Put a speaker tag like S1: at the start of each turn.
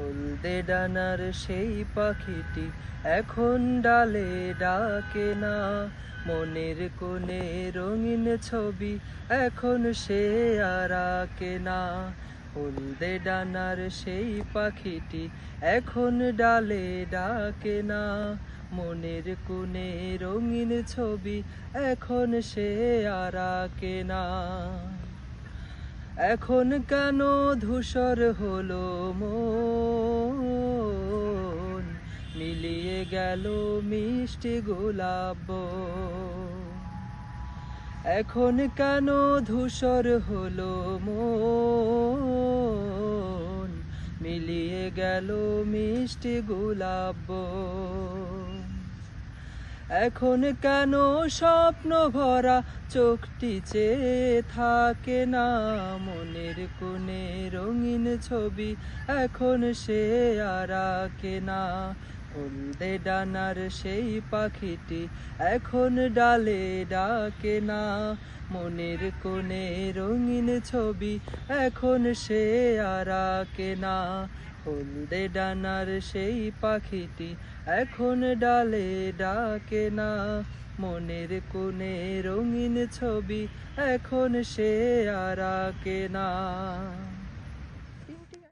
S1: হলদে ডানার সেই পাখিটি এখন ডালে ডাকে না। মনের কোণে রঙিন ছবি এখন সে আর আঁকে না। হলদে ডানার সেই পাখিটি এখন ডালে ডাকে না। মনের কোণে রঙিন ছবি এখন সে আর আঁকে না। এখন কেন ধূসর হলো মন? মিলিয়ে গেল মিষ্টি গোলাপ এখন কেন ধূসর হলো মন? মিলিয়ে গেল মিষ্টি গোলাপ এখন কেন স্বপ্ন ভরা চোখটি চেয়ে থাকে না? মনের কোণে রঙিন ছবি এখন সে আর না। হলদে ডানার সেই পাখিটি এখন ডালে ডাকে না? মনের কোণে রঙিন ছবি এখন সে আর না। হলদে ডানার সেই পাখিটি এখন ডালে ডাকে না। মনের কোণে রঙিন ছবি এখন সে আর আঁকে না।